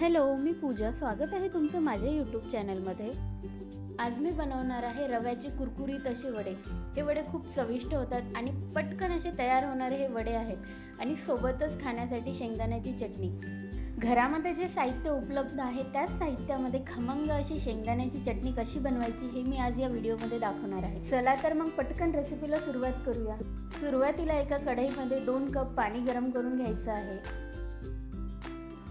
Hello मी पूजा. स्वागत आहे तुमचं माझ्या यूट्यूब चॅनलमध्ये आज मी बनवणार आहे रव्याचे कुरकुरीत असे वडे. हे वडे खूप चविष्ट होतात आणि पटकन असे तयार होणारे हे वडे आहेत. आणि सोबतच खाण्यासाठी शेंगदाण्याची चटणी. घरामध्ये जे साहित्य उपलब्ध आहे त्याच साहित्यामध्ये खमंग अशी शेंगदाण्याची चटणी कशी बनवायची हे मी आज या व्हिडिओमध्ये दाखवणार आहे. चला तर मग पटकन रेसिपीला सुरुवात करूया. सुरुवातीला एका कढईमध्ये दोन कप पाणी गरम करून घ्यायचं आहे.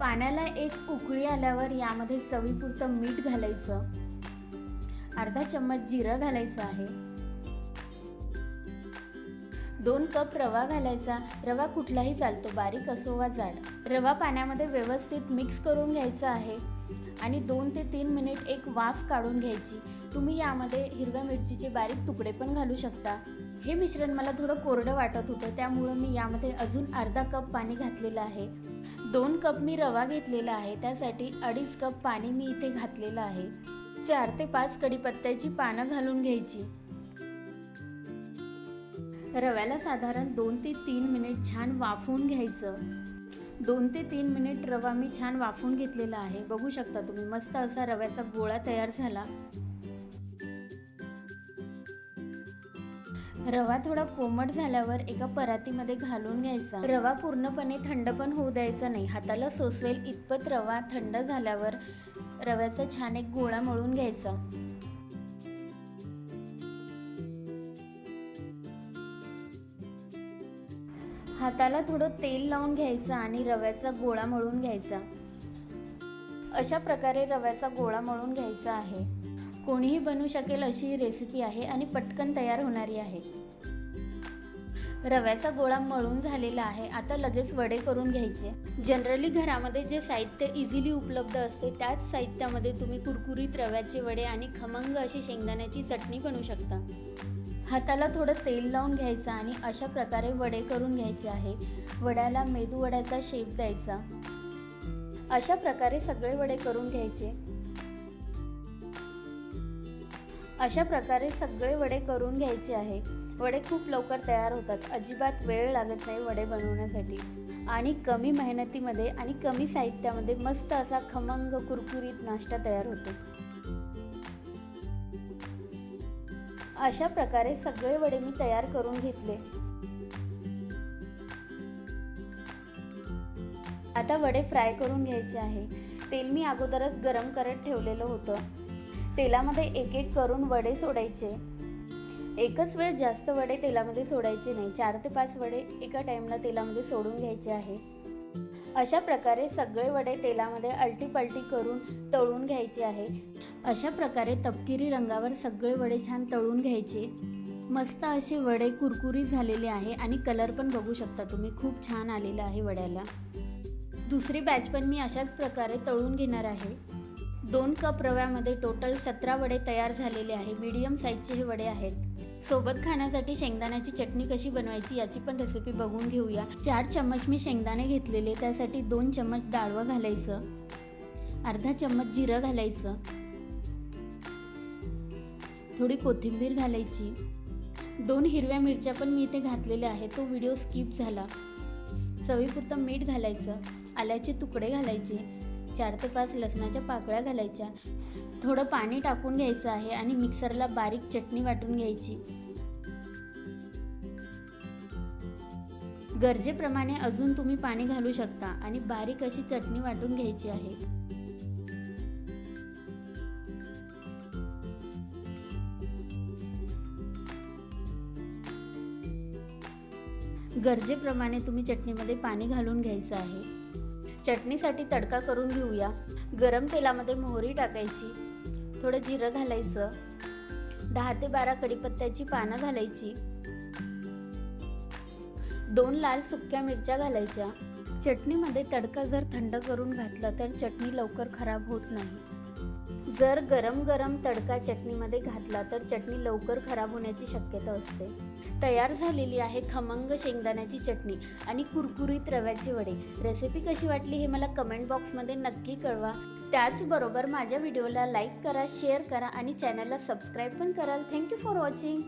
पाण्याला एक उकळी आल्यावर यामध्ये चवीपुरतं मीठ घालायचं. अर्धा चम्मच जिरं घालायचं आहे. दोन कप रवा घालायचा. रवा कुठलाही चालतो बारीक असो वा जाड. रवा पाण्यामध्ये व्यवस्थित मिक्स करून घ्यायचा आहे आणि दोन ते तीन मिनिट एक वाफ काढून घ्यायची. तुम्ही यामध्ये हिरव्या मिरचीचे बारीक तुकडे पण घालू शकता. हे मिश्रण मला थोडं कोरडं वाटत होतं त्यामुळं मी यामध्ये अजून अर्धा कप पाणी घातलेलं आहे. दोन कप मी रवा घेतलेला आहे त्यासाठी अडीच कप पाणी मी इथे घातलेलं आहे. चार ते पाच कढीपत्त्याची पानं घालून घ्यायची. रव्याला साधारण दोन ते तीन मिनिट छान वाफवून घ्यायचं. दोन ते तीन मिनिट रवा मी छान वाफवून घेतलेला आहे. बघू शकता तुम्ही मस्त असा रव्याचा गोळा तयार झाला. रवा थोडा कोमट झाल्यावर एका परातीमध्ये घालून घ्यायचा. रवा पूर्णपणे थंड पण होऊ द्यायचा नाही. हाताला सोसवेल इतपत रवा थंड झाल्यावर रव्याचा छान एक गोळा मळून घ्यायचा. हाताला थोडं तेल लावून घ्यायचं आणि रव्याचा गोळा मळून घ्यायचा. अशा प्रकारे रव्याचा गोळा मळून घ्यायचा आहे. कोणीही बनवू शकेल अशी ही रेसिपी आहे आणि पटकन तयार होणारी आहे. रव्याचा गोळा मळून झालेला आहे. आता लगेच वडे करून घ्यायचे. जनरली घरामध्ये जे साहित्य इझिली उपलब्ध असते त्याच साहित्यामध्ये तुम्ही कुरकुरीत रव्याचे वडे आणि खमंग अशी शेंगदाण्याची चटणी बनवू शकता. हाताला थोडं तेल लावून घ्यायचं आणि अशा प्रकारे वडे करून घ्यायचे आहे. वड्याला मेदू वड्याचा शेप द्यायचा. अशा प्रकारे सगळे वडे करून घ्यायचे. अशा प्रकारे सगळे वडे करून घ्यायचे आहे. वडे खूप लवकर तयार होतात. अजिबात वेळ लागत नाही वडे बनवण्यासाठी. आणि कमी मेहनतीमध्ये आणि कमी साहित्यामध्ये मस्त असा खमंग कुरकुरीत नाश्ता तयार होतो. अशा प्रकारे सगळे वडे मी तयार करून घेतले. आता वडे फ्राय करून घ्यायचे आहे. तेल मी अगोदरच गरम करत ठेवलेलं होतं. तेलामध्ये एक एक करून वडे सोडायचे. एकच वेळ जास्त वडे तेलामध्ये सोडायचे नाही. चार ते पाच वडे एका टाईमला तेलामध्ये सोडून घ्यायचे आहे. अशा प्रकारे सगळे वडे तेलामध्ये अलटीपलटी करून तळून घ्यायचे आहे. अशा प्रकारे तपकिरी रंगावर सगळे वडे छान तळून घ्यायचे. मस्त असे वडे कुरकुरी झालेले आहे आणि कलर पण बघू शकता तुम्ही. खूप छान आलेला आहे वड्याला. दुसरी बॅच पण मी अशाच प्रकारे तळून घेणार आहे. दोन कप रव्यामध्ये टोटल सतरा वडे तयार झालेले आहे. मीडियम साईजचे हे वडे आहेत. सोबत खाण्यासाठी शेंगदाण्याची चटणी कशी बनवायची याची पण रेसिपी बघून घेऊया. चार चम्मच मी शेंगदाणे घेतलेले त्यासाठी दोन चम्मच डाळवं घालायचं. अर्धा चम्मच जिरं घालायचं. थोडी कोथिंबीर घालायची. दोन हिरव्या मिरच्या पण मी इथे घातलेल्या आहेत तो व्हिडिओ स्किप झाला. चवीपुरतं मीठ घालायचं. आल्याचे तुकडे घालायचे. चार ते पाच लसणाच्या पाकळ्या घालायच्या. थोडं पाणी टाकून घ्यायचं आहे आणि मिक्सरला बारीक चटणी वाटून घ्यायची. गरजेप्रमाणे अजून तुम्ही पाणी घालू शकता आणि बारीक अशी चटणी वाटून घ्यायची आहे. गरजेप्रमाणे तुम्ही चटणीमध्ये पाणी घालून घ्यायचं आहे. चटणीसाठी तडका करून घेऊया. गरम तेलामध्ये मोहरी टाकायची थोडं जिरं घालायचं दहा ते बारा कढीपत्त्याची पानं घालायची दोन लाल सुक्या मिरच्या घालायच्या. चटणीमध्ये तडका जर थंड करून घातला तर चटणी लवकर खराब होत नाही. जर गरम गरम तडका चटणीमध्ये घातला तर चटणी लवकर खराब होण्याची शक्यता असते. तयार झालेली आहे खमंग शेंगदाण्याची चटणी आणि कुरकुरीत रव्याचे वडे. रेसिपी कशी वाटली हे मला कमेंट बॉक्समध्ये नक्की कळवा. त्याचबरोबर माझ्या व्हिडिओला लाईक करा शेअर करा आणि चॅनलला सबस्क्राईब पण कराल. Thank you for watching.